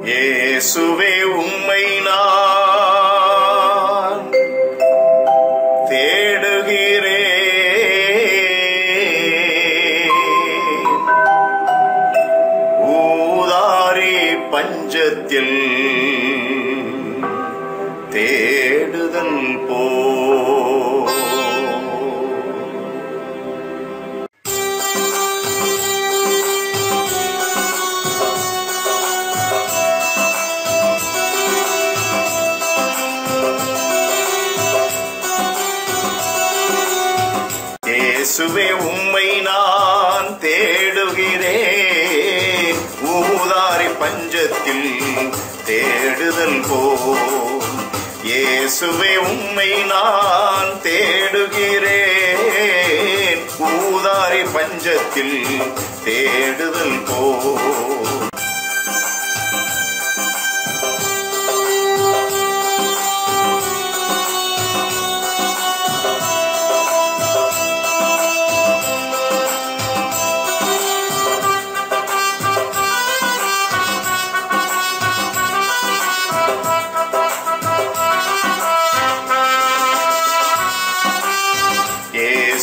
இயேசுவே உம்மை நான் தேடுகிறேன் ஊதாரி பஞ்சத்தில் தேடுதல் போ தேடுதல் போ இயேசுவே உம்மை நான் தேடுகிறேன். ஊதாரி பஞ்சத்தில் தேடுதல் போ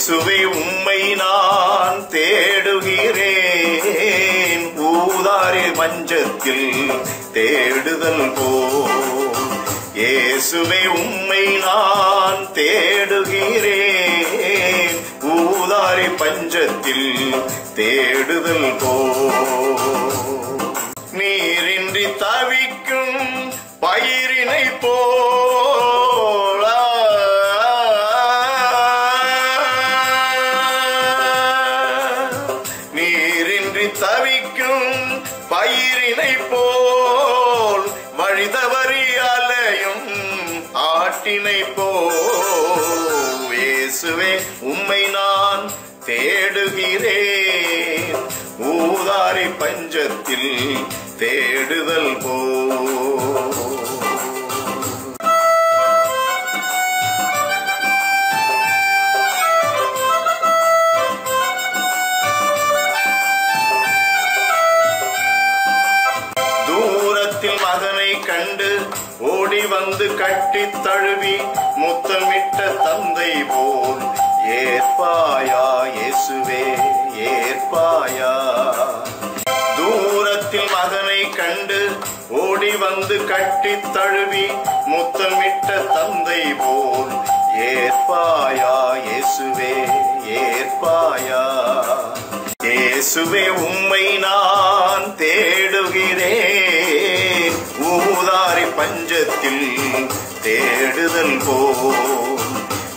இயேசுவே உம்மை நான் தேடுகிறேன். ஊதாரே மஞ்சத்தில் தேடுதல் போ இயேசுவே உம்மை நான் தேடுகிறேன். ஊதாரி பஞ்சத்தில் தேடுதல் போ தவிக்கும் பயிரினை போல் வழிதவறி அலையும் ஆட்டினை போசுவே உம்மை நான் தேடுகிறேன். ஊதாரி பஞ்சத்தில் தேடுதல் போ வந்து கட்டி தழுவி முத்தமிட்ட தந்தை போல் ஏற்பாயா இயேசுவே ஏற்பாயா. தூரத்தில் மகனை கண்டு ஓடி வந்து கட்டி தழுவி முத்தமிட்ட தந்தை போல் ஏற்பாயா இயேசுவே ஏற்பாயா. இயேசுவே உம்மை நான் ஊதாரி பஞ்சத்தில் தேடுதல் போ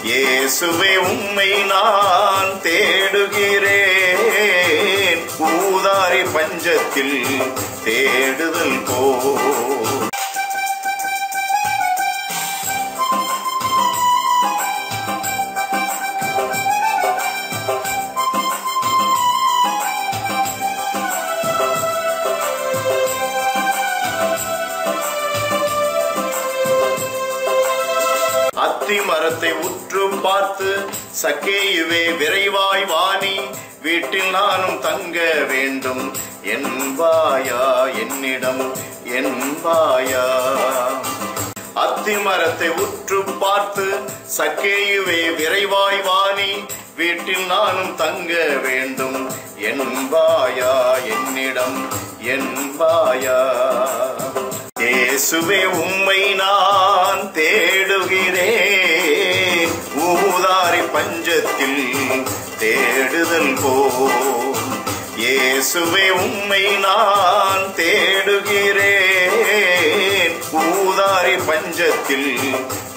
இயேசுவே உம்மை நான் தேடுகிறேன். ஊதாரி பஞ்சத்தில் தேடுதல் போ அத்தி மரத்தை உற்று பார்த்து சக்கேயுவே விரைவாய் வாணி வீட்டில் நானும் தங்க வேண்டும். என்பாயா என்னிடம் என்பாயா அத்தி மரத்தை உற்று பார்த்து சக்கேயுவே விரைவாய் வாணி வீட்டில் நானும் தங்க வேண்டும். என்பாயா என்னிடம் என்பாயா இயேசுவே உம்மை நெஞ்சத்தில் தேடுதல் போ இயேசுவே உம்மை நான் தேடுகிறேன். ஊதாரி பஞ்சத்தில்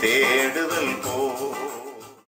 தேடுதல்